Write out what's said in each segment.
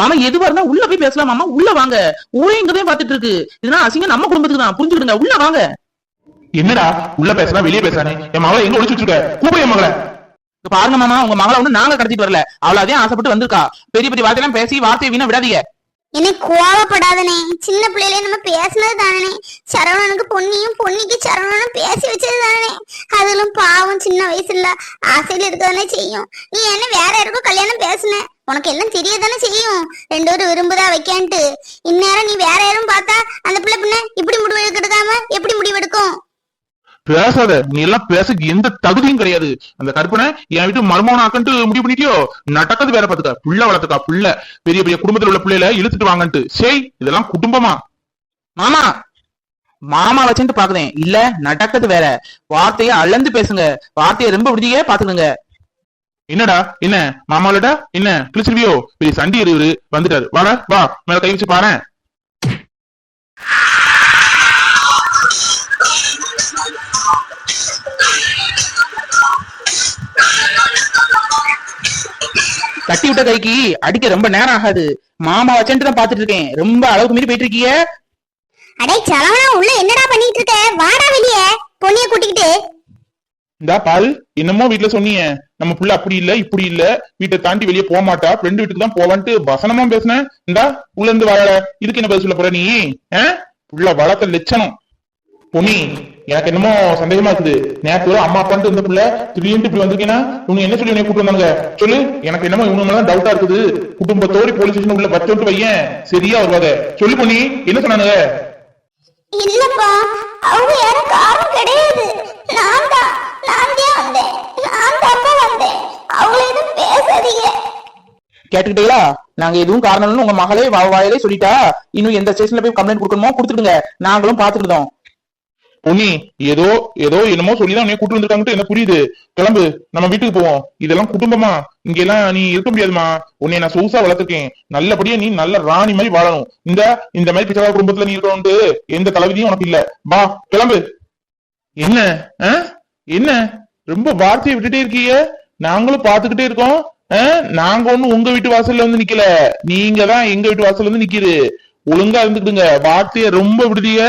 மாமா எதுவா இருந்தா உள்ள போய் பேசலாம் மாமா. உள்ள வாங்க. ஊரே இங்கதான் பாத்துட்டு இருக்கு. இதெல்லாம் அசிங்கம் நம்ம குடும்பத்துக்கு தான். புரிஞ்சுக்கிடுங்க. உள்ள வாங்க. என்னடா? உள்ள பேசுறா வெளியே பேசுறானே. என் மகளை எங்க கூப்பிடு என் மகளை. பாருங்க மாமா உங்க மகளை ஒண்ணு நாங்க கடத்திட்டு வரல. அவள அதே ஆசைப்பட்டு வந்திருக்கா. பெரிய பெரிய வார்த்தையெல்லாம் பேசி வார்த்தையை வீணா விடாதீங்க. என்னை கோவப்படாதனே. சின்ன பிள்ளையில நம்ம பேசினது தானே. சரவணனுக்கு பொன்னியும் பொன்னிக்கு சரவணனும் பேசி வச்சது தானே. அதிலும் பாவம் சின்ன வயசுல ஆசையில இருக்கதானே செய்யும். நீ என்ன வேற யாருக்கும் கல்யாணம் பேசுன? உனக்கு எல்லாம் தெரியதானே செய்யும்? ரெண்டு பேரும் விரும்புதா வைக்கான்ட்டு. இந்நேரம் நீ வேற யாரும் பார்த்தா அந்த பிள்ளை பின்ன இப்படி முடிவு எடுக்காம எப்படி முடிவு எடுக்கும்? பேசாத. நீ எல்லாம் பேச எந்த தகுதியும் கிடையாது. அந்த கற்பனை என் வீட்டு மருமகன் ஆக்கன்ட்டு முடிவு பண்ணிட்டியோ? நடக்கிறது வேற பாத்துக்க புள்ள வளர்த்துக்கா புள்ள. பெரிய பெரிய குடும்பத்துல உள்ள பிள்ளையில இழுத்துட்டு வாங்கன்ட்டு. சரி இதெல்லாம் குடும்பமா? மாமா! மாமா வச்சுட்டு பாக்குறேன் இல்ல நடக்கிறது வேற. வார்த்தையை அளந்து பேசுங்க. வார்த்தையை ரொம்ப விடுதியே பாத்துக்கோங்க என்னடா? என்ன? மாமாலடா? என்ன? கிழிச்சிருவியோ பெரிய சண்டி இருவரு வந்துட்டாரு. வாடா வா மேல கை வச்சு பாரு கட்டி விட்ட கைக்கு அடிக்க ரொம்ப நேரம் ஆகாது. மாமா வச்சுட்டு தான் பாத்துட்டு இருக்கேன். ரொம்ப அளவுக்கு மீறி போயிட்டு இருக்கீங்க அடே சரவணா உள்ள என்னடா பண்ணி இருக்க வாடா வெளியே பொன்னிய கூட்டிக்கிட்டு இந்தா பாரு என்னமோ வீட்டுல சொன்னீங்க. நம்ம புள்ள அப்படி இல்ல இப்படி இல்ல. வீட்டை தாண்டி வெளியே போக மாட்டா. ஃப்ரெண்டு வீட்டுக்கு தான் போவான்ட்டு வசனமா பேசுனேன் இந்தா உள்ள இருந்து வாழ இதுக்கு என்ன பதில் சொல்ல போற நீ? ஆ? புள்ள வளர்த்த லட்சணம் பொன்னி எனக்கு என்னமோ சந்தேகமா இருக்குது. நேற்று அம்மா அப்பான்ட்டு இருந்த புள்ள திடீர்னு இப்படி வந்திருக்கீங்கன்னா இவங்க என்ன சொல்லி உன்னை கூட்டு வந்தாங்க சொல்லு எனக்கு என்னமோ இவங்க தான் டவுட்டா இருக்குது. குடும்பத்தோடு போலீஸ் ஸ்டேஷன் உள்ள பத்து விட்டு வையேன். சரியா வருவாத. சொல்லு பொன்னி என்ன சொன்னானுங்க? கேட்டுக்கிட்டீங்களா? நாங்க எதுவும் காரணம்னு உங்க மகளே வா வாயிலே சொல்லிட்டா இன்னும் எந்த ஸ்டேஷன்ல போய் கம்ப்ளைண்ட் கொடுக்கணுமோ கொடுத்துடுங்க. நாங்களும் பாத்துக்கிட்டோம் பொன்னி ஏதோ ஏதோ என்னமோ சொல்லிதான் உன்னை கூட்டு வந்துட்டாங்கட்டு என்ன புரியுது? கிளம்பு நம்ம வீட்டுக்கு போவோம். இதெல்லாம் குடும்பமா? இங்க எல்லாம் நீ இருக்க முடியாதுமா? உன்னை நான் சொகுசா வளர்த்துருக்கேன். நல்லபடியா நீ நல்ல ராணி மாதிரி வாழணும். இந்த இந்த மாதிரி பிச்சைக்கார குடும்பத்துல நீ இருக்கணும்ட்டு எந்த தலைவிதியும் உனக்கு இல்ல. வா கிளம்பு. என்ன ஆஹ் என்ன? ரொம்ப வார்த்தையை விட்டுட்டே இருக்கீங்க நாங்களும் பாத்துக்கிட்டே இருக்கோம். நாங்க ஒண்ணும் உங்க வீட்டு வாசல்ல வந்து நிக்கல. நீங்க தான் எங்க வீட்டு வாசல்ல வந்து நிக்கிது. ஒழுங்கா இருந்துக்கிடுங்க வார்த்தைய ரொம்ப விடுதிய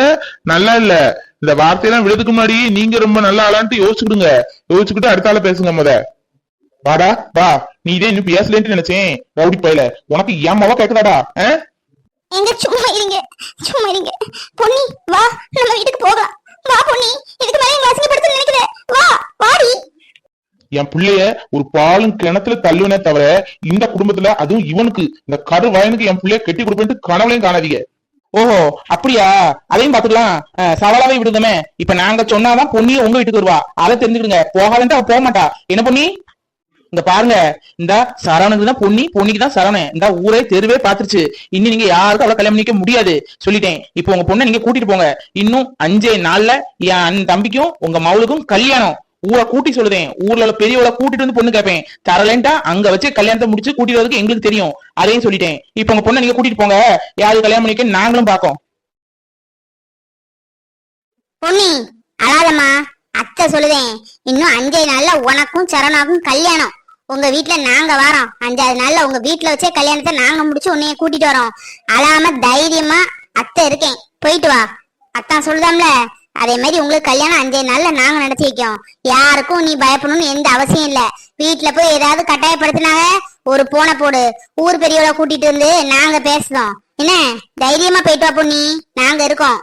நல்லா இல்ல. இந்த வார்த்தையெல்லாம் விடுறதுக்கு முன்னாடி நீங்க ரொம்ப நல்லா ஆளான்ட்டு யோசிச்சுக்கிடுங்க. யோசிச்சுக்கிட்டு அடுத்த ஆள பேசுங்க முத. வாடா வா. நீ இதே இன்னும் பேசலன்ட்டு நினைச்சேன். ரவுடி போயில. உனக்கு ஏமாவா கேக்குதாடா? எங்க சும்மா இருங்க. சும்மா இருங்க. பொன்னி வா. நம்ம வீட்டுக்கு போகலாம் வா பொன்னி இதுக்கு மேல எங்க அசிங்கப்படுத்த நினைக்கிற வா வாடி என் பிள்ளைய ஒரு பாலும் கிணத்துல தள்ளுவனே தவிர இந்த குடும்பத்துல அதுவும் இவனுக்கு. இந்த கரு வயனுக்கு என் பிள்ளைய கட்டி கொடுப்பேன்ட்டு கனவுலையும் காணாதீங்க. ஓஹோ அப்படியா? அதையும் பாத்துக்கலாம் அஹ், சவாலாவே விடுதமே. இப்ப நாங்க சொன்னாதான் பொண்ணி உங்க வீட்டுக்கு வருவா. அதை தெரிஞ்சுக்கிடுங்க. போகாதன்ட்டு அவ போக மாட்டா என்ன பொண்ணி இந்த பாருங்க. இந்த சரவணுக்கு தான் பொன்னி பொன்னிக்கு தான் சரவணன். இந்த ஊரே தெருவே பாத்துருச்சு இன்னும் நீங்க யாருக்கும் அவ்வளவு கல்யாணம் பண்ணிக்க முடியாது. சொல்லிட்டேன். இப்போ உங்க பொண்ணை நீங்க கூட்டிட்டு போங்க. இன்னும் அஞ்சே நாள்ல என் தம்பிக்கும் உங்க மவளுக்கும் கல்யாணம். ஊரை கூட்டி சொல்லுதேன். ஊர்ல பெரியவளை கூட்டிட்டு வந்து பொண்ணு கேட்பேன் தரலேன்டா அங்க வச்சு கல்யாணத்தை முடிச்சு கூட்டிட்டு வரதுக்கு எங்களுக்கு தெரியும். அதையும் சொல்லிட்டேன். இப்போ உங்க பொண்ணை நீங்க கூட்டிட்டு போங்க. யாரு கல்யாணம் பண்ணிக்க நாங்களும் பாக்கோம் பொன்னி அழாதம்மா. அத்தை சொல்லுதேன். இன்னும் அஞ்சே நாள்ல உனக்கும் சரணாக்கும் கல்யாணம். உங்க வீட்ல நாங்க வரோம். அஞ்சாவது நாள்ல உங்க வீட்ல வச்சே கல்யாணத்தை நாங்க முடிச்சு உன்னைய கூட்டிட்டு வரோம். அழாம தைரியமா அத்தை இருக்கேன். போயிட்டு வா. அத்தான் சொல்லுதாம்ல. அதே மாதிரி உங்களுக்கு கல்யாணம் அஞ்சே நாள்ல நாங்க நடத்தி வைக்கோம். யாருக்கும் நீ பயப்படணும்னு எந்த அவசியம் இல்ல. வீட்டுல போய் ஏதாவது கட்டாயப்படுத்தினாங்க ஒரு போன போடு. ஊர் பெரியவளை கூட்டிட்டு வந்து நாங்க பேசுறோம். என்ன? தைரியமா போயிட்டு வா பொண்ணி நாங்க இருக்கோம்.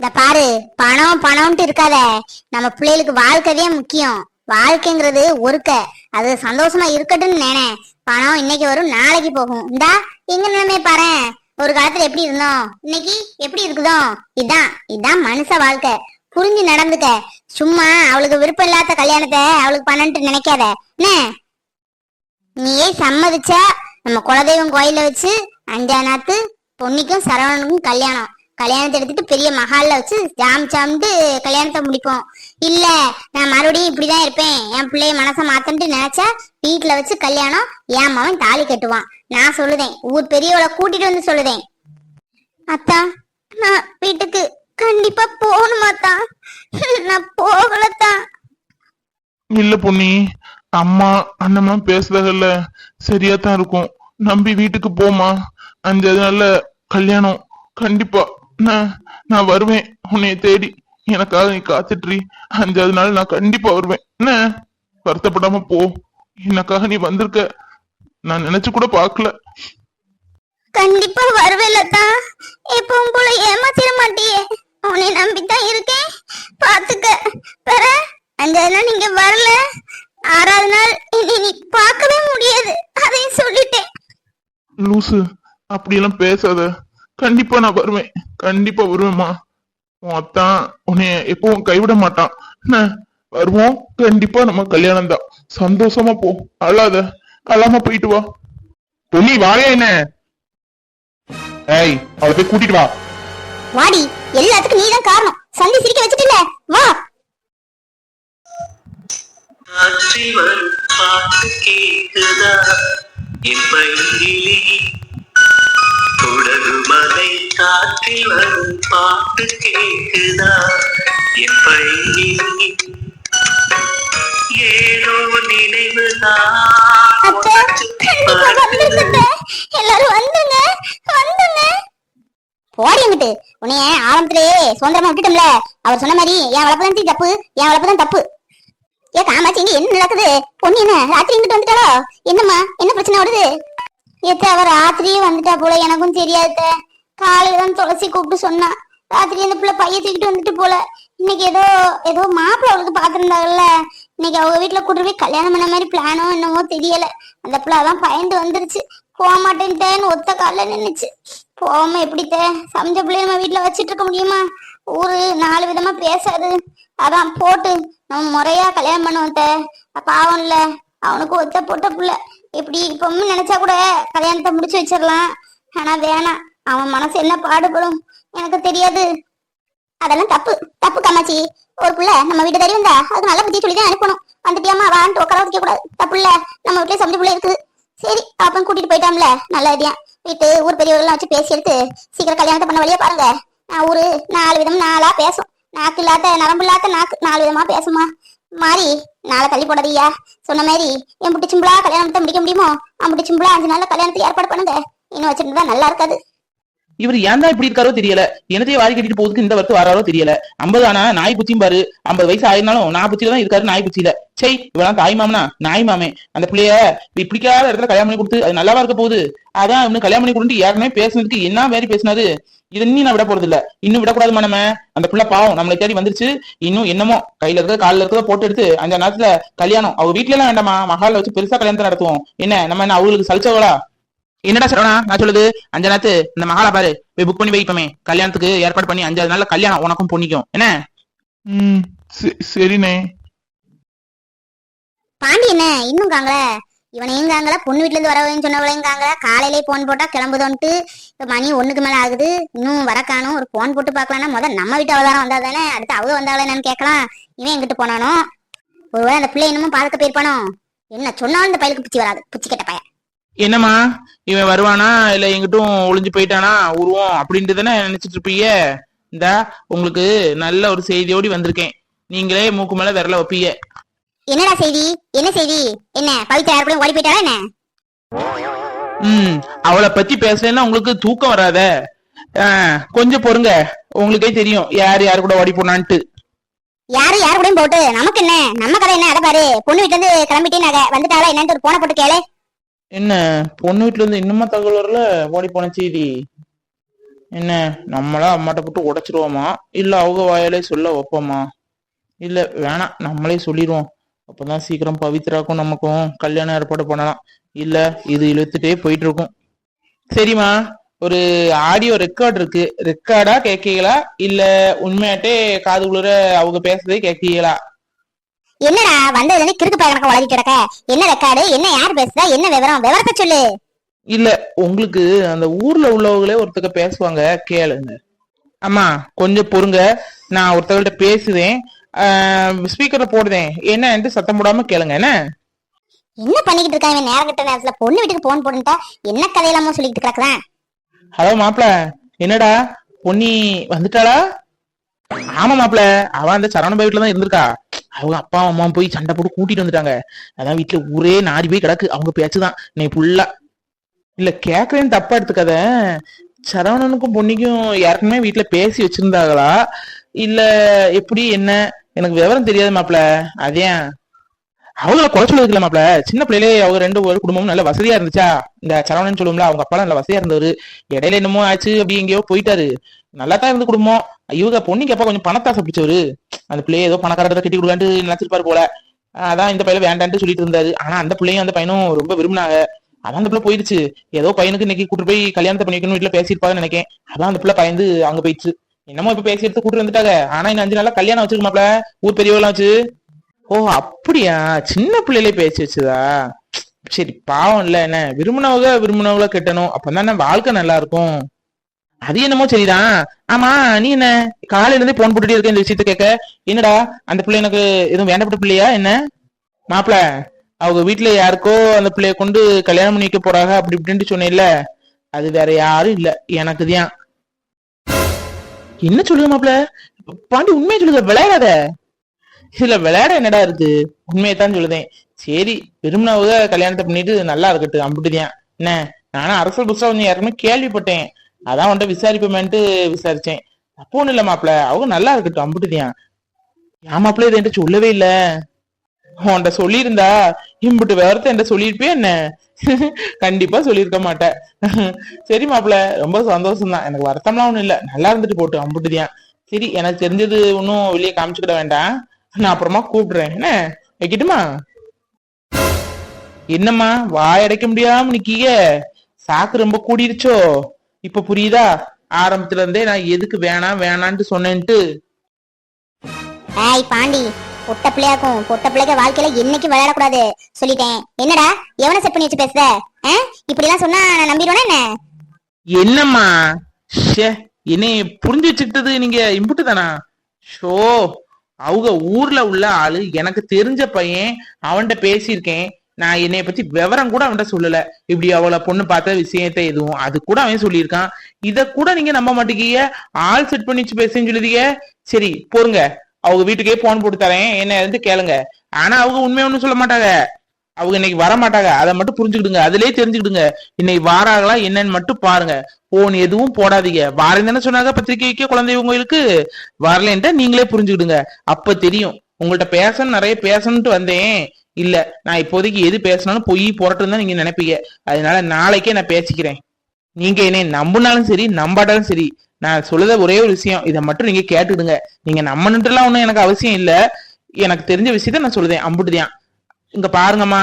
இந்த பாரு பணம் பணம்ட்டு இருக்காத. நம்ம பிள்ளைகளுக்கு வாழ்க்கையே முக்கியம். வாழ்க்கைங்கிறது ஒருக்க. அது சந்தோஷமா இருக்கட்டும்னு நினை பணம் இன்னைக்கு வரும் நாளைக்கு போகும். இந்தா எங்க நிலைமை பாரு ஒரு காலத்துல எப்படி இருந்தோம்? இன்னைக்கு எப்படி இருக்குதோ? இதான் இதான் மனுஷ வாழ்க்கை. புரிஞ்சு நடந்துக்க. சும்மா அவளுக்கு விருப்பம் இல்லாத கல்யாணத்தை அவளுக்கு பண்ணன்ட்டு நினைக்காத. என்ன? நீயே சம்மதிச்சா நம்ம குலதெய்வம் கோயில வச்சு அஞ்சா நாத்து பொன்னிக்கும் சரவணனுக்கும் கல்யாணம். கல்யாணத்தை எடுத்துட்டு பெரிய மஹால்ல வச்சு ஜாம் ஜாம்ட்டு கல்யாணத்தை முடிப்போம். இல்ல நான் மறுபடியும் இப்படிதான் இருப்பேன். என் பிள்ளைய மனசை மாத்தன்ட்டு நினைச்சா வீட்டுல வச்சு கல்யாணம் என் மகன் தாலி கட்டுவான். நான் சொல்லுதேன். ஊர் பெரியவளை கூட்டிட்டு வந்து சொல்லுதேன். அத்தா நான் வீட்டுக்கு கண்டிப்பா போகணுமாத்தா நான் போகலத்தா இல்ல பொண்ணி அம்மா அண்ணம்மா பேசுறதில்ல சரியா தான் இருக்கும். நம்பி வீட்டுக்கு போமா அஞ்சாவது நாள்ல கல்யாணம் கண்டிப்பா நான் நான் வருவேன். உன்னைய தேடி எனக்காக நீ காத்துட்றி. அஞ்சாவது நாள் நான் கண்டிப்பா வருவேன். என்ன? வருத்தப்படாம போ. எனக்காக நீ வந்திருக்க. நான் நினைச்சு கூட பார்க்கல. கண்டிப்பா வருவேலத்தா எப்பவும் போல ஏமாத்திட மாட்டியே. உன்னை நம்பித்தான் இருக்கேன். பாத்துக்க பெற அஞ்சாவது நாள் நீங்க வரல. ஆறாவது நாள் இனி நீ பார்க்கவே முடியாது. அதையும் சொல்லிட்டேன். லூசு அப்படியெல்லாம் பேசாத. கண்டிப்பா நான் வருவேன். கண்டிப்பா வருவேம்மா. உன் அத்தான் உன்னைய எப்பவும் கைவிட மாட்டான். என்ன? வருவோம். கண்டிப்பா நம்ம கல்யாணம் தான் சந்தோஷமா போ. அழாத. அழாம போயிட்டு வா. பொன்னி வாயா என்ன? ஏய் அவளை போய் கூட்டிட்டு வா. வாடி எல்லாத்துக்கும் நீதான் காரணம். சந்தி சிரிக்க வச்சுட்டுல வா. காற்றில் வரும் பாட்டு கேக்குதா? என் பையிலே குடகு மலை காற்றில் வரும் பாட்டு கேக்குதா? என் பையிலே ஏதோ நினைவுதான். எல்லாரும் வந்துங்க வந்துங்க போடிங்கிட்டு உன்னைய ஆரம்பத்திலேயே சுதந்திரமா விட்டுட்டோம்ல. அவர் சொன்ன மாதிரி என் வளர்ப்பு தான் தப்பு. என் வளர்ப்பு தான் தப்பு. ஏ காமாச்சி இங்க என்ன நடக்குது? பொண்ணு என்ன? ராத்திரி இங்கிட்டு வந்துட்டாளோ? என்னம்மா? என்ன பிரச்சனை வருது? ஏத்த அவ ராத்திரியே வந்துட்டா போல. எனக்கும் தெரியாது காலையில தான் துளசி கூப்பிட்டு சொன்னா. ராத்திரி அந்த பிள்ளை பைய தூக்கிட்டு வந்துட்டு போல. இன்னைக்கு ஏதோ ஏதோ மாப்பிள்ளை அவளுக்கு பாத்துருந்தாங்கல்ல இன்னைக்கு அவங்க வீட்டுல கூட்டு போய் கல்யாணம் பண்ண மாதிரி பிளானோ என்னமோ தெரியல. அந்த பிள்ளை அதான் பயந்து வந்துருச்சு. போக மாட்டேன்ட்டேன்னு ஒத்த காலில் நின்னுச்சு. போகாம எப்படித்த? சமைச்ச பிள்ளைய நம்ம வீட்டுல வச்சிட்டு இருக்க முடியுமா? ஊரு நாலு விதமா பேசாது. அதான் போட்டு நம்ம முறையா கல்யாணம் பண்ணுவோம் பாவம் இல்ல. அவனுக்கு ஒத்த போட்ட புள்ள. இப்படி இப்பவும் நினைச்சா கூட கல்யாணத்தை முடிச்சு வச்சிடலாம். ஆனா வேணாம். அவன் மனசு என்ன பாடுபடும்? எனக்கு தெரியாது. அதெல்லாம் தப்பு. தப்பு கம்மாச்சி. ஒரு புள்ள நம்ம வீட்டு தேடி வந்தா அது நல்ல புத்தி சொல்லி தான் அனுப்பணும். வந்துட்டியாமா வான்ட்டு உட்கார வைக்க கூடாது தப்பு இல்ல. நம்ம வீட்டுல சமைச்ச புள்ள இருக்குது சரி அப்பன் கூட்டிட்டு போயிட்டாம்ல. நல்ல வீட்டு ஊர் பெரியவர்கள்லாம் வச்சு பேசி எடுத்து சீக்கிரம் கல்யாணத்தை பண்ண வழியா பாருங்க. நான் ஊரு நாலு விதம் நாளா பேசும். நாக்கு இல்லாத நரம்பு இல்லாத நாக்கு. நாலு விதமா பேசுமா மாறி நாளை தள்ளி போடாதீயா சொன்ன மாதிரி என் புட்டி சிம்பிளா கல்யாணத்தை முடிக்க முடியுமோ? அம்புட்டி சிம்பிளா அஞ்சு நாள்ல கல்யாணத்தை ஏற்பாடு பண்ணுங்க. இன்னும் வச்சிருந்தா நல்லா இருக்காது. இவர் ஏன் தான் இப்படி இருக்காரோ தெரியல. என்னத்தையும் வாரி கட்டிட்டு போகுதுக்கு இந்த வருத்து வராரோ தெரியல. ஐம்பது ஆனா நாய் புத்தியும் பாரு. ஐம்பது வயசு ஆயிருந்தாலும் நான் புத்தியில தான் இருக்காரு நாய் புத்தியில சை இவெல்லாம் தாய் மாமனா? நாய் மாமே. அந்த பிள்ளைய பிடிக்காத இடத்துல கல்யாணம் பண்ணி கொடுத்து அது நல்லாவா இருக்க போகுது? அதான் இவனு கல்யாணம் பண்ணி கொடுத்து யாருமே பேசுனதுக்கு என்ன மாதிரி பேசினாரு? இது இன்னும் நான் விட போறது இல்ல இன்னும் விடக்கூடாது நம்ம அந்த பிள்ளை பாவம் நம்மளை தேடி வந்துருச்சு. இன்னும் என்னமோ கையில இருக்க காலில் இருக்கிறத போட்டு எடுத்து அந்த நேரத்துல கல்யாணம். அவங்க வீட்டுல எல்லாம் வேண்டாமா? மகால வச்சு பெருசா கல்யாணத்தை நடத்துவோம். என்ன? நம்ம என்ன அவங்களுக்கு சலிச்சவளா என்னடா சரவணா நான் சொல்லுது அஞ்சு நேரத்து இந்த மகாலா பாரு போய் புக் பண்ணி வைப்பமே கல்யாணத்துக்கு ஏற்பாடு பண்ணி அஞ்சாவது நாள்ல கல்யாணம் உனக்கும் பொண்ணிக்கும். என்ன? ம். சரி- சரிண்ணே. பாண்டி என்ன? இன்னும் காங்கள இவனையும் காங்கள பொண்ணு வீட்ல இருந்து வரவங்க சொன்னவளையும் காங்கள காலையிலே போன் போட்டா கிளம்புதோன்ட்டு இப்ப மணி ஒண்ணுக்கு மேல ஆகுது. இன்னும் வர காணும். ஒரு போன் போட்டு பார்க்கலாம்னா முதல்ல நம்ம வீட்டு அவதாரம் வந்தா தானே? அடுத்து அவங்க வந்தாங்களே என்னன்னு கேட்கலாம். இவன் எங்கிட்டு போனானோ? ஒருவேளை அந்த பிள்ளை இன்னமும் பார்க்க போயிருப்பானோ? என்ன சொன்னாலும் இந்த பையலுக்கு புச்சி வராது. புச்சி கெட்ட பையன். என்னம்மா? இவன் வருவானா? இல்ல எங்கிட்டும் ஒளிஞ்சு போயிட்டானா? உருவம். அப்படின்ட்டு தானே நினைச்சிட்டு இருப்பீங்க? இந்த உங்களுக்கு நல்ல ஒரு செய்தியோடி வந்திருக்கேன். நீங்களே மூக்கு மேல விரல வைப்பீங்க. என்னடா செய்தி? என்ன செய்தி? என்ன பவித்ரா யார் கூட ஓடி போயிட்டாளா என்ன? ம் அவளை பத்தி பேசலன்னா உங்களுக்கு தூக்கம் வராத. கொஞ்சம் பொறுங்க. உங்களுக்கே தெரியும் யார் யார் கூட ஓடி போனான்ட்டு. யாரு யார் கூடயும் போட்டு நமக்கு என்ன? நம்ம கதை என்ன? அதை பாரு. பொண்ணு வீட்டுல இருந்து கிளம்பிட்டே நகை. வந்துட்டாளா என்னன்னு ஒரு போனை போட்டு கேளு. என்ன பொண்ணு வீட்டுல இருந்து இன்னுமா தகவல் வரல? ஓடி போன செய்தி. என்ன நம்மளா அம்மாட்ட போட்டு உடைச்சிருவோமா? இல்ல அவங்க வாயாலே சொல்ல வைப்போமா? இல்ல வேணாம் நம்மளே சொல்லிடுவோம். அப்பதான் சீக்கிரம் பவித்ராக்கும் நமக்கும் கல்யாணம் ஏற்பாடு பண்ணலாம். இல்ல இது இழுத்துட்டே போயிட்டு இருக்கும் சரிம்மா ஒரு ஆடியோ ரெக்கார்ட் இருக்கு. ரெக்கார்டா கேட்கீங்களா இல்ல உண்மையாட்டே காது குளிர அவங்க பேசுறதே கேட்கீங்களா என்னடா வந்ததுல கிறுக்கு பையனுக்கு வளர்த்தி கிடக்க? என்ன ரெக்கார்டு? என்ன யார் பேசுதா? என்ன விவரம்? விவரத்தை சொல்லு. இல்ல உங்களுக்கு அந்த ஊர்ல உள்ளவங்களே ஒருத்தக்க பேசுவாங்க கேளுங்க. அம்மா கொஞ்சம் பொறுங்க. நான் ஒருத்தவங்கள்ட்ட பேசுதேன் ஸ்பீக்கர்ல போடுதேன். என்னன்ட்டு சத்தம் போடாம கேளுங்க என்ன? என்ன பண்ணிக்கிட்டு இருக்கான் இவன் நேரம் கிட்ட நேரத்துல? பொண்ணு வீட்டுக்கு போன் போட்டுட்டா என்ன கதையெல்லாமோ சொல்லிட்டு கிடக்குறான் ஹலோ மாப்பிள. என்னடா? பொன்னி வந்துட்டாளா? ஆமா மாப்பிள. அவன் அந்த சரவண வீட்டுல தான் இருந்திருக்கா. அவங்க அப்பா அம்மா போய் சண்டை போட்டு கூட்டிட்டு வந்துட்டாங்க. அதான் வீட்டுல ஒரே நாரி போய் கிடக்கு. அவங்க பேச்சுதான். நீ ஃபுல்லா இல்ல கேக்குறேன்னு தப்பா எடுத்துக்காத. சரவணனுக்கும் பொன்னிக்கும் யாருக்குமே வீட்டுல பேசி வச்சிருந்தாங்களா? இல்ல எப்படி என்ன? எனக்கு விவரம் தெரியாது மாப்பிள்ள. அதேன் அவங்கள குறை சொல்லுதுல மாப்ள சின்ன பிள்ளையிலே அவங்க ரெண்டு ஒரு குடும்பமும் நல்ல வசதியா இருந்துச்சா? இந்த சரவணன் சொல்லுவோம்ல அவங்க அப்பா நல்ல வசதியா இருந்தவரு. இடையில என்னமோ ஆச்சு அப்படி எங்கேயோ போயிட்டாரு. நல்லா தான் இருந்த குடும்பம். இவங்க பொண்ணுக்கு அப்பா கொஞ்சம் பணத்தாசை பிடிச்சவரு அந்த பிள்ளைய ஏதோ பணக்காரத்தை கட்டி கொடுக்காண்டு நினைச்சிருப்பாரு போல. அதான் இந்த பையன் வேண்டான்ட்டு சொல்லிட்டு இருந்தாரு. ஆனா அந்த பிள்ளையும் அந்த பையனும் ரொம்ப விரும்பினாங்க. அதான் அந்த பிள்ளை போயிடுச்சு. ஏதோ பையனுக்கு இன்னைக்கு கூட்டு போய் கல்யாணத்தை பண்ணி வைக்கணும் வீட்டுல பேசியிருப்பாங்கன்னு நினைக்கேன். அதான் அந்த பிள்ளை பயந்து அங்க போயிடுச்சு. என்னமோ இப்ப பேசி எடுத்து கூட்டு வந்துட்டாங்க. ஆனா இன்னும் அஞ்சு நாளா கல்யாணம் வச்சிருக்கமாப்ல ஊர் பெரியவெல்லாம் வச்சு. ஓ அப்படியா? சின்ன பிள்ளையிலே பேசி வச்சுதா? சரி பாவம் இல்ல என்ன? விரும்பினவங்க விரும்பினவங்கள கெட்டணும். அப்பதானே வாழ்க்கை நல்லா இருக்கும் அது என்னமோ சரிதான். ஆமா நீ என்ன? காலையில இருந்தே போன் போட்டுட்டே இருக்க இந்த விஷயத்த கேட்க. என்னடா அந்த பிள்ளை எனக்கு எதுவும் வேண்டப்பட்ட பிள்ளையா? என்ன? மாப்பிள அவங்க வீட்டுல யாருக்கோ அந்த பிள்ளைய கொண்டு கல்யாணம் பண்ணி வைக்க போறாங்க அப்படி இப்படின்ட்டு சொன்னேன்ல. அது வேற யாரும் இல்ல. எனக்கு தான். என்ன சொல்லுங்க மாப்பிள? பாண்டி உண்மையை சொல்லுங்க விளையாடாத. இதுல விளையாட என்னடா இருக்கு? உண்மையை தான் சொல்லுதேன். சரி விரும்பினவங்க கல்யாணத்தை பண்ணிட்டு நல்லா இருக்கட்டும் அம்பிட்டுதான் என்ன? நானும் அரசல் புதுசா கொஞ்சம் யாருமே கேள்விப்பட்டேன். அதான் உன்ட்ட விசாரிப்போமேன்ட்டு விசாரிச்சேன். அப்போ ஒண்ணு இல்ல மாப்பிள அவங்க நல்லா இருக்கட்டும் அம்பிட்டுதான் என் மாப்பிள்ள இது என்கிட்ட சொல்லவே இல்ல? உன்கிட்ட சொல்லியிருந்தா இம்புட்டு விவரத்தை என்கிட்ட சொல்லியிருப்பே என்ன? கண்டிப்பா சொல்லியிருக்க மாட்டேன். சரி மாப்பிள ரொம்ப சந்தோஷம் தான் எனக்கு வருத்தம்லாம் ஒண்ணும் இல்ல. நல்லா இருந்துட்டு போட்டு அம்புட்டுதான் சரி எனக்கு தெரிஞ்சது ஒன்றும் வெளியே காமிச்சுக்கிட வேண்டாம். நான் அப்புறமா கூப்பிடுறேன். என்ன? வைக்கட்டுமா என்னம்மா வாய் அடைக்க முடியாம நிக்கீங்க சாக்கு ரொம்ப கூடிருச்சோ? இப்ப புரியுதா? ஆரம்பத்துல இருந்தே நான் எதுக்கு வேணாம் வேணான்ட்டு சொன்னேன்ட்டு. ஏய் பாண்டி பொட்ட பிள்ளையாக்கும் பொட்ட பிள்ளைக்க வாழ்க்கையில என்னைக்கு விளையாடக்கூடாது. சொல்லிட்டேன். என்னடா எவனை செட் பண்ணி வச்சு பேசுத? ஆ? இப்படி எல்லாம் சொன்னா நான் நம்பிடுவேனா என்ன? என்னம்மா? ஷே என்னைய புரிஞ்சு வச்சுக்கிட்டது நீங்க இம்புட்டு தானா? ஷோ அவங்க ஊர்ல உள்ள ஆளு எனக்கு தெரிஞ்ச பையன் அவன்கிட்ட பேசியிருக்கேன். நான் என்னைய பத்தி விவரம் கூட அவன்கிட்ட சொல்லல. இப்படி அவளை பொண்ணு பார்த்த விஷயத்த எதுவும் அது கூட அவன் சொல்லியிருக்கான். இத கூட நீங்க நம்ப மாட்டேங்கீங்க ஆள் செட் பண்ணி பேசுன்னு சொல்லுதீங்க சரி போருங்க அவங்க வீட்டுக்கே போன் போட்டு தரேன். என்ன இருந்து கேளுங்க. ஆனா அவங்க உண்மையை ஒன்றும் சொல்ல மாட்டாங்க. அவங்க இன்னைக்கு வர மாட்டாங்க அதை மட்டும் புரிஞ்சுக்கிடுங்க. அதுலயே தெரிஞ்சுக்கிடுங்க. இன்னைக்கு வாராங்களா என்னன்னு மட்டும் பாருங்க. போன் எதுவும் போடாதீங்க. வாரேன்னு தானே சொன்னாங்க பத்திரிக்கைக்கு குழந்தை உங்களுக்கு வரலன்ட்டு நீங்களே புரிஞ்சுக்கிடுங்க. அப்ப தெரியும். உங்கள்ட்ட பேசணும் நிறைய பேசணும்ட்டு வந்தேன். இல்ல நான் இப்போதைக்கு எது பேசினாலும் பொய் புரட்டுன்னு தான் நீங்க நினைப்பீங்க. அதனால நாளைக்கே நான் பேசிக்கிறேன். நீங்க என்னை நம்பினாலும் சரி நம்பாட்டாலும் சரி நான் சொல்லுத ஒரே ஒரு விஷயம். இதை மட்டும் நீங்க கேட்டுடுங்க நீங்க நம்பணுட்டுலாம் ஒன்றும் எனக்கு அவசியம் இல்லை. எனக்கு தெரிஞ்ச விஷயத்த நான் சொல்லுதேன். அம்புட்டுதான். இங்க பாருங்கம்மா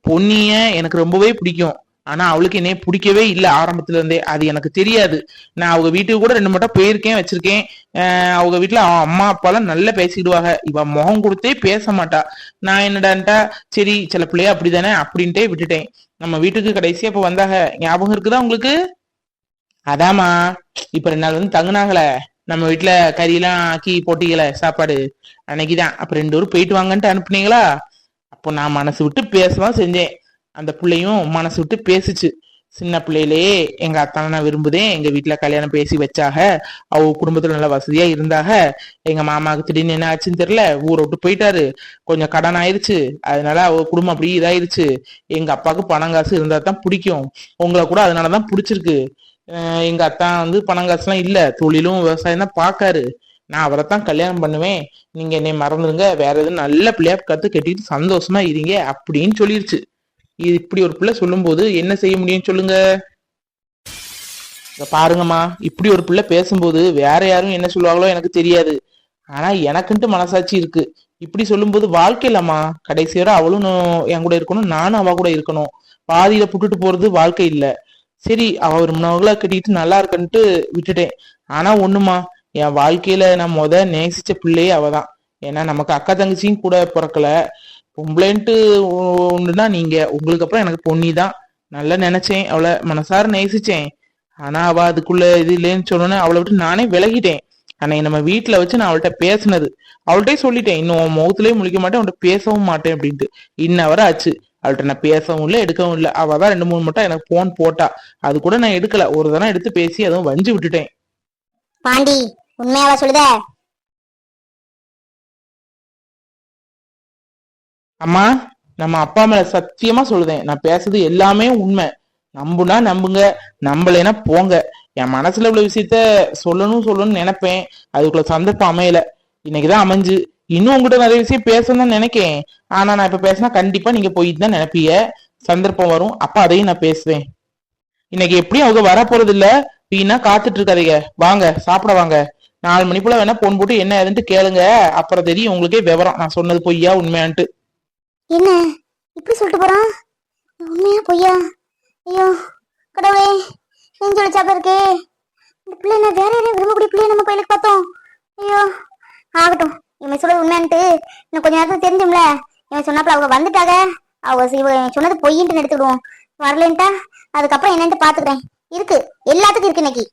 பொன்னிய எனக்கு ரொம்பவே பிடிக்கும். ஆனா அவளுக்கு என்னைய பிடிக்கவே இல்ல ஆரம்பத்துல இருந்தே. அது எனக்கு தெரியாது. நான் அவங்க வீட்டுக்கு கூட ரெண்டு மட்டும் போயிருக்கேன் வச்சிருக்கேன். அவங்க வீட்டுல அவன் அம்மா அப்பாலாம் நல்லா பேசிடுவாங்க இவ முகம் கொடுத்தே பேச மாட்டா. நான் என்னடான்ட்டா சரி சில பிள்ளைய அப்படிதானே அப்படின்ட்டே விட்டுட்டேன். நம்ம வீட்டுக்கு கடைசியா இப்ப வந்தாங்க. ஞாபகம் இருக்குதா உங்களுக்கு? அதாம்மா இப்ப ரெண்டு நாள் வந்து தங்குனாங்களே. நம்ம வீட்டுல கறியெல்லாம் ஆக்கி போட்டீங்களே சாப்பாடு. அன்னைக்குதான். அப்ப ரெண்டு ஊர் போயிட்டு வாங்கன்ட்டு அனுப்புனீங்களா? அப்போ நான் மனசு விட்டு பேசதான் செஞ்சேன். அந்த பிள்ளையும் மனசு விட்டு பேசுச்சு. சின்ன பிள்ளையிலேயே எங்க அத்தானை நான் விரும்புதேன். எங்க வீட்டுல கல்யாணம் பேசி வச்சாக. அவ குடும்பத்துல நல்ல வசதியா இருந்தாக. எங்க மாமாவுக்கு திடீர்னு என்ன ஆச்சுன்னு தெரியல. ஊரை விட்டு போயிட்டாரு. கொஞ்சம் கடன் ஆயிருச்சு. அதனால அவ குடும்பம் அப்படியே இதாயிருச்சு. எங்க அப்பாவுக்கு பணம் காசு இருந்தா தான் பிடிக்கும். உங்களை கூட அதனாலதான் பிடிச்சிருக்கு. எங்க அத்தான் வந்து பணம் காசுலாம் இல்ல. தொழிலும் விவசாயம் தான் பாக்காரு நான் அவரை தான் கல்யாணம் பண்ணுவேன். நீங்க என்னை மறந்துடுங்க. வேற எதுவும் நல்ல பிள்ளையா கத்து கட்டிட்டு சந்தோஷமா இருங்க அப்படின்னு சொல்லிருச்சு. இது இப்படி ஒரு பிள்ளை சொல்லும்போது என்ன செய்ய முடியும் சொல்லுங்க. பாருங்கம்மா. இப்படி ஒரு பிள்ளை பேசும்போது வேற யாரும் என்ன சொல்லுவாங்களோ எனக்கு தெரியாது. ஆனா எனக்குன்ட்டு மனசாட்சி இருக்கு. இப்படி சொல்லும்போது வாழ்க்கை இல்லம்மா கடைசி வரை அவளும் என் கூட இருக்கணும். நானும் அவ கூட இருக்கணும். பாதியில புட்டுட்டு போறது வாழ்க்கை இல்லை. சரி அவ விரும்பினவங்கள கட்டிட்டு நல்லா இருக்கன்ட்டு விட்டுட்டேன். ஆனா ஒண்ணுமா என் வாழ்க்கையில நான் முத நேசிச்ச பிள்ளையே அவதான். ஏன்னா நமக்கு அக்கா தங்கச்சியும் கூட பிறக்கல. பொம்பளைன்ட்டு ஒன்றுனா நீங்க. உங்களுக்கு அப்புறம் எனக்கு பொன்னி தான் நல்லா நினைச்சேன். அவளை மனசார நேசிச்சேன். ஆனா அவ அதுக்குள்ள இது இல்லைன்னு சொன்னோன்னே அவளை விட்டு நானே விலகிட்டேன். அன்னைக்கு நம்ம வீட்டுல வச்சு நான் அவள்கிட்ட பேசினது. அவள்கிட்டே சொல்லிட்டேன். இன்னும் உன் முகத்திலேயே முழிக்க மாட்டேன். அவன்கிட்ட பேசவும் மாட்டேன் அப்படின்ட்டு. இன்ன வரை ஆச்சு. அவள்கிட்ட நான் பேசவும் இல்லை எடுக்கவும் இல்லை. அவள் தான் ரெண்டு மூணு மட்டும் எனக்கு போன் போட்டா. அது கூட நான் எடுக்கல. ஒரு தடவை எடுத்து பேசி அதுவும் வஞ்சு விட்டுட்டேன். பாண்டி உண்மையாவா சொல்லுத? அம்மா நம்ம அப்பா மேல சத்தியமா சொல்லுதேன். நான் பேசுறது எல்லாமே உண்மை. நம்புனா நம்புங்க நம்பலைன்னா போங்க. என் மனசுல உள்ள விஷயத்த சொல்லணும் சொல்லணும்னு நினைப்பேன். அதுக்குள்ள சந்தர்ப்பம் அமையல. இன்னைக்குதான் அமைஞ்சு. இன்னும் உங்ககிட்ட நிறைய விஷயம் பேசணும்னு நினைக்கேன். ஆனா நான் இப்ப பேசினா கண்டிப்பா நீங்க போயிட்டு தான் நினைப்பீங்க. சந்தர்ப்பம் வரும். அப்ப அதையும் நான் பேசுவேன். இன்னைக்கு எப்படியும் அவங்க வர போறது இல்ல வீணா காத்துட்டு இருக்காதீங்க. வாங்க சாப்பிட வாங்க. நாலு மணி போல வேணா போன் போட்டு என்ன ஏதுன்ட்டு கேளுங்க. அப்புறம் தெரியும் உங்களுக்கே விவரம். நான் சொன்னது பொய்யா உண்மையான்ட்டு. என்ன? இப்படி சொல்லிட்டு போறான்? உண்மையா பொய்யா? ஐயோ கடவுளே நெஞ்சு வச்சாப்ப இருக்கு இந்த பிள்ளை என்ன வேற யாரையும் விரும்பக்கூடிய பிள்ளைய நம்ம பையனுக்கு பார்த்தோம். ஐயோ ஆகட்டும். இவன் சொல்றது உண்மையான்ட்டு இன்னும் கொஞ்ச நேரத்துக்கு தெரிஞ்சும்ல. இவன் சொன்னாப்புல அவங்க வந்துட்டாங்க. அவங்க சி- இவன் சொன்னது பொய்யின்ட்டு எடுத்துக்கிடுவோம் வரலன்ட்டா அதுக்கப்புறம் என்னன்ட்டு பாத்துக்கிறேன். இருக்கு. எல்லாத்துக்கும் இருக்கு இன்னைக்கு.